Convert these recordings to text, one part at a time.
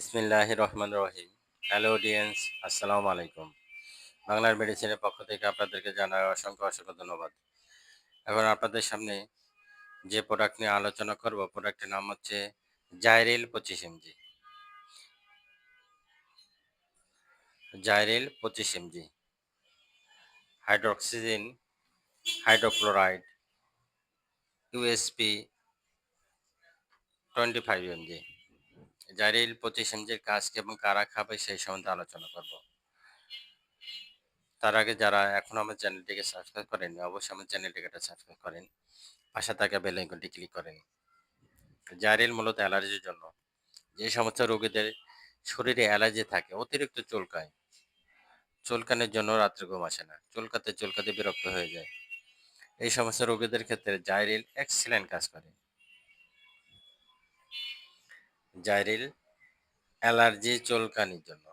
বিসমিল্লাহ রহমান রহিম। Hello audience আসসালামু আলাইকুম। বাংলার মেডিসিনের পক্ষ থেকে আপনাদেরকে জানাই অসংখ্য অসংখ্য ধন্যবাদ। এখন আপনাদের সামনে যে প্রোডাক্ট নিয়ে আলোচনা করব প্রোডাক্টের নাম হচ্ছে জাইরেল পঁচিশ এমজি জাইরেল পঁচিশ MG hydroxyzine hydrochloride USP twenty five MG জারিল এমজির কাজ এবং কারা খাবে সেই সম্বন্ধে আলোচনা করব। তার আগে যারা এখন আমার চ্যানেলটিকে সাবস্ক্রাইব করেন অবশ্যই আমার চ্যানেলটিকে একটা সাবস্ক্রাইব করেন। পাশে থাকা বেল আইকনটি ক্লিক করেন। জারিল মূলত অ্যালার্জির জন্য। যে সমস্ত রোগীদের শরীরে অ্যালার্জি থাকে, অতিরিক্ত চুলকায়। চুলকানের জন্য রাত্রে ঘুম আসে না। চুলকাতে চুলকাতে বিরক্ত হয়ে যায়। এই সমস্ত রোগীদের ক্ষেত্রে জাইরিল এক্সিলেন্ট কাজ করে। জাইরিল, অ্যালার্জি, চুলকানির জন্য।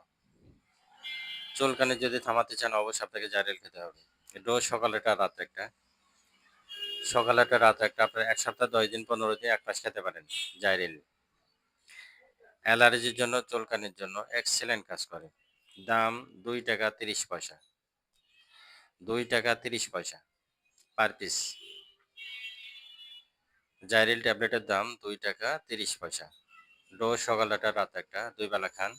চুলকানি যদি থামাতে চান, অবশ্যই আপনাকে জাইরিল খেতে হবে। রোজ সকালেটা রাত একটা। সকালেটা রাত একটা, আপনার এক সপ্তাহ, দশ দিন, পনেরো দিন এক মাস খেতে পারেন জাইরিল। অ্যালার্জির জন্য, চুলকানির জন্য এক্সেলেন্ট কাজ করে। দাম দুই টাকা তিরিশ পয়সা। দুই টাকা তিরিশ পয়সা পার পিস। জাইরিল ট্যাবলেটের দাম দুই টাকা তিরিশ পয়সা। রোজ সকাল একটা রাত একটা, দুই বেলা খান।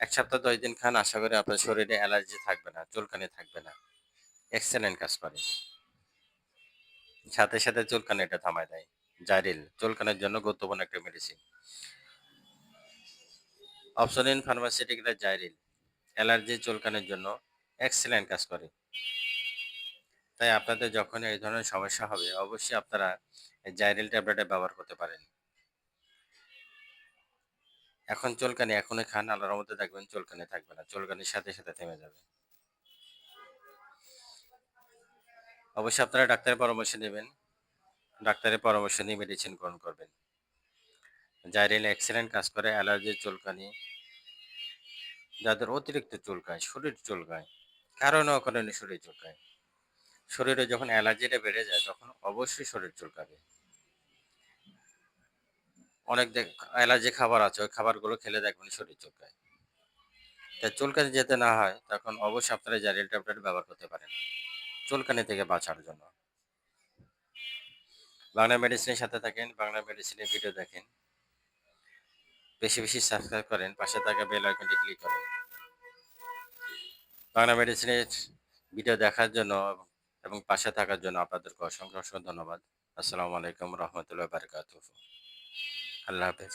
এক সপ্তাহ, দশ দিন খান, আশা করি আপনার শরীরে অ্যালার্জি থাকবে না, চুলকানি থাকবে না। এক্সেলেন্ট কাজ করে। সাথে সাথে চুলকানি এটা থামায় দেয়। জারিল চুলকানের জন্য গুরুত্বপূর্ণ একটা মেডিসিন অপশনিন ফার্মাসিউটিক্যাল জাইরিল। অ্যালার্জি, চুলকানের জন্য এক্সেলেন্ট কাজ করে। তাই আপনাদের যখন এই ধরনের সমস্যা হবে, অবশ্যই আপনারা জাইরিল ট্যাবলেটে ব্যবহার করতে পারেন। এখন চুলকানি এখনই খান, আল্লাহর মধ্যে দেখবেন চুলকানি থাকবে না, চুলকানির সাথে সাথে থেমে যাবে। অবশ্যই আপনারা ডাক্তারের পরামর্শ নেবেন, ডাক্তারের পরামর্শ নিয়ে মেডিসিন গ্রহণ করবেন। জাইরেল এক্সেলেন্ট কাজ করে, অ্যালার্জির চুলকানি, যাদের অতিরিক্ত চুলকায়, শরীর চুলকায় কারণে অকারণে শরীর চুলকায়। শরীরে যখন অ্যালার্জিটা বেড়ে যায়, তখন অবশ্যই শরীর চুলকাবে। অনেক অ্যালার্জি খাবার আছে, ওই খাবারগুলো খেলে দেখবেন শরীর চুলকায় তাই চুলকানি যেতে না হয়, তখন অবশ্যই আপনারা জারিল ট্যাবলেট ব্যবহার করতে পারেন। চুলকানি থেকে বাঁচার জন্য। বাংলা মেডিসিনের সাথে থাকেন, বাংলা মেডিসিনের ভিডিও দেখেন। বেশি বেশি সাবস্ক্রাইব করেন, পাশে থাকা বেল আইকনটি ক্লিক করেন। বাংলা মেডিসিনের ভিডিও দেখার জন্য এবং পাশে থাকার জন্য আপনাদেরকে অসংখ্য অসংখ্য ধন্যবাদ। আসসালামু আলাইকুম রহমতুল্লাহ বারকাত আল্লাহ হাফেজ।